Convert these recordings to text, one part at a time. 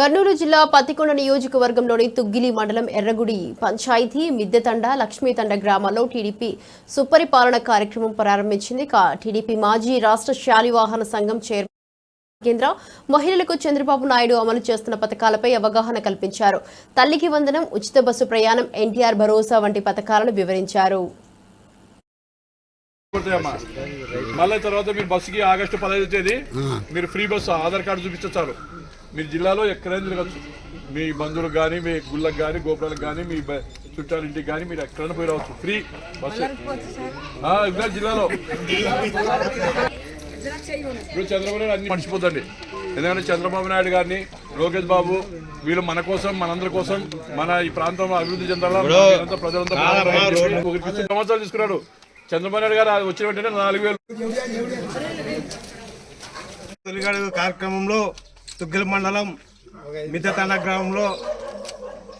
కర్నూలు జిల్లా పత్తికొండ నియోజకవర్గంలోని తుగ్గిలి మండలం ఎర్రగుడి పంచాయతీ మిద్దెతండ లక్ష్మీతండ గ్రామాల్లో టీడీపీ సుపరిపాలన కార్యక్రమం ప్రారంభించింది. టీడీపీ మాజీ రాష్ట్ర శాలివాహన సంఘం చైర్మన్ కేంద్ర మహిళలకు చంద్రబాబు నాయుడు అమలు చేస్తున్న పథకాలపై అవగాహన కల్పించారు. తల్లికి వందనం ఉచిత బస్సు ప్రయాణం ఎన్టీఆర్ భరోసా వంటి పథకాలను వివరించారు. కొడతాయమ్మా మళ్ళీ తర్వాత మీరు బస్సుకి ఆగస్టు పదహైదు తేదీ మీరు ఫ్రీ బస్సు ఆధార్ కార్డు చూపిస్తే చాలు. మీరు జిల్లాలో ఎక్కడైనా తిరగచ్చు. మీ బంధువులకు కానీ మీ గుళ్ళకి కానీ గోపురాలకు కానీ మీ చుట్టాలింటికి కానీ మీరు ఎక్కడైనా పోయి రావచ్చు. ఫ్రీ బస్సు ఆ, ఇంకా జిల్లాలో. ఇప్పుడు చంద్రబాబు నాయుడు అన్ని మర్చిపోతండి ఎందుకంటే చంద్రబాబు నాయుడు గారిని లోకేష్ బాబు వీళ్ళు మన కోసం మనందరి కోసం మన ఈ ప్రాంతం అభివృద్ధి చెందాలా మీరంతా ప్రజలంతా సంవత్సరాలు తీసుకున్నాడు. చంద్రబాబు నాయుడు గారు వచ్చిన వెంటనే నాలుగు వేలు. కార్యక్రమంలో తుగ్గల మండలం మిద్దతండ గ్రామంలో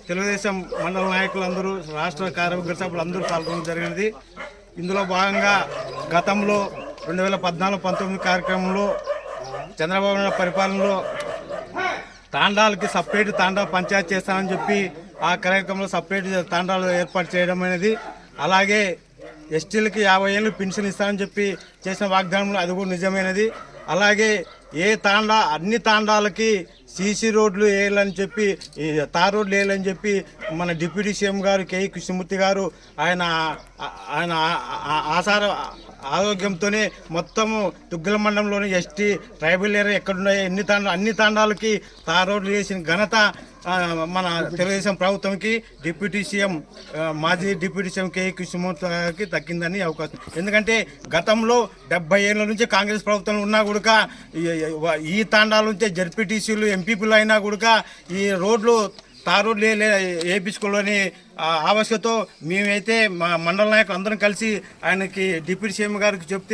తెలుగుదేశం మండల నాయకులందరూ రాష్ట్ర కార్యవర్గ సభ్యులు అందరూ పాల్గొనడం జరిగినది. ఇందులో భాగంగా గతంలో రెండు వేల పద్నాలుగు పంతొమ్మిది కార్యక్రమంలో చంద్రబాబు నాయుడు పరిపాలనలో తాండాలకి సపరేట్ తాండా పంచాయతీ చేస్తానని చెప్పి ఆ కార్యక్రమంలో సపరేట్ తాండాలు ఏర్పాటు చేయడం అనేది అలాగే ఎస్టీలకి యాభై ఏళ్ళు పెన్షన్ ఇస్తానని చెప్పి చేసిన వాగ్దానం అది కూడా నిజమైనది. అలాగే ఏ తాండా అన్ని తాండాలకి సీసీ రోడ్లు వేయాలని చెప్పి తార్ రోడ్లు వేయాలని చెప్పి మన డిప్యూటీ సీఎం గారు కేఈ కృష్ణమూర్తి గారు ఆయన ఆయన ఆసార ఆరోగ్యంతోనే మొత్తము దుగ్గల మండలంలోని ఎస్టీ ట్రైబల్ ఏరియా ఎక్కడున్నాయో ఎన్ని తాండా అన్ని తాండాలకి తా రోడ్లు వేసిన ఘనత మన తెలుగుదేశం ప్రభుత్వంకి డిప్యూటీ సీఎం మాజీ డిప్యూటీ సీఎం కేఈ కృష్ణమూర్తి గారికి దక్కిందని అవకాశం. ఎందుకంటే గతంలో డెబ్బై ఏళ్ళ నుంచి కాంగ్రెస్ ప్రభుత్వం ఉన్నా కూడా ఈ తాండాల నుంచే జడ్పీటీసీలు ఎంపీపీలు అయినా కూడా ఈ రోడ్లు తార్ రోడ్లు వేయించుకోవాలని ఆవశ్యకతో మేమైతే మా మండల నాయకులు అందరం కలిసి ఆయనకి డిప్యూటీ సీఎం గారికి చెప్తే